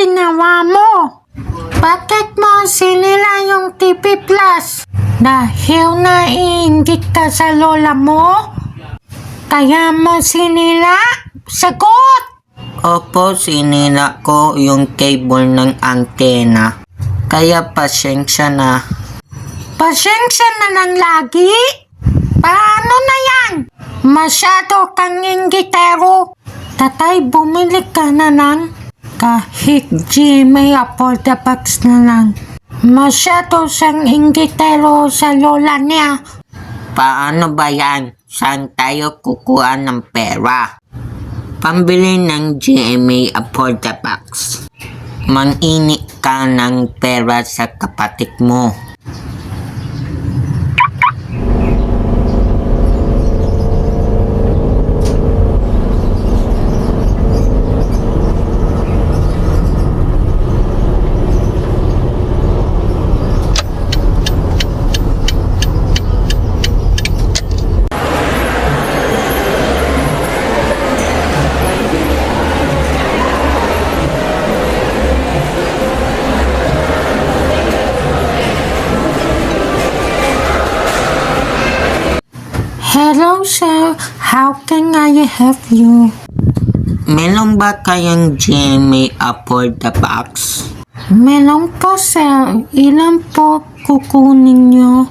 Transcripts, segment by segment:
Ginawa mo? Bakit mo sinila yung TV Plus? Dahil naiingit ka sa lola mo? Kaya mo sinila? Sagot! Opo, sinila ko yung cable ng antena. Kaya pasensya na. Pasensya na lang lagi? Paano na yan? Masyado kang inggitero. Tatay, bumili ka na lang. Kahit GMA afford the box na lang. Masyado siyang inggitero sa lola niya. Paano ba yan? Saan tayo kukuha ng pera? Pambili ng GMA Afford the Box. Mangini ka ng pera sa kapatid mo. Hello, sir. How can I help you? Meron ba kayong GMA Afford the Box? Meron po, sir. Ilan po kukunin nyo?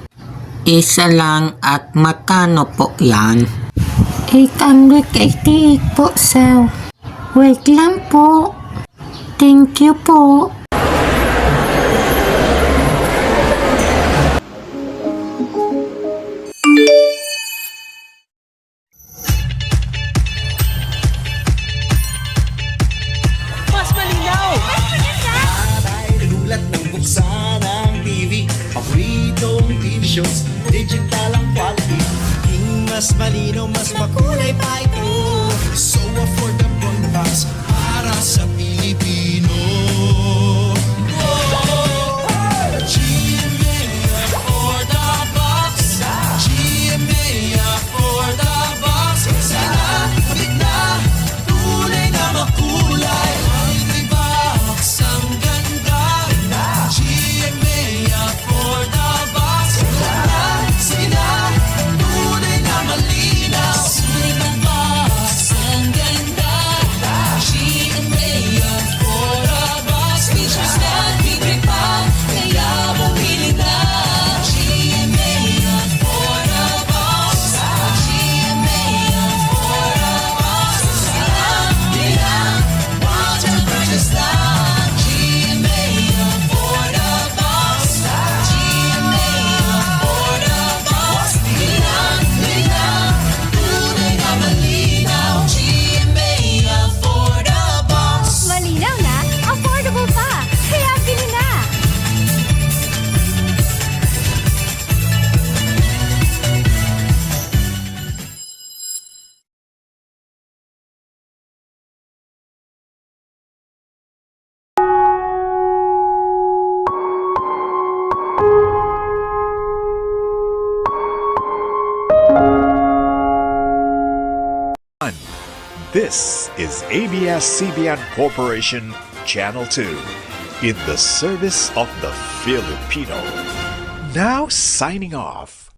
Isa lang at makano po yan? 888 po, sir. Wait lang po. Thank you po. Buksan ang TV Paboritong TV shows, digital ang quality King mas malino, mas makulay pa ito. So affordable box para sa This is ABS-CBN Corporation Channel 2 in the service of the Filipino. Now signing off.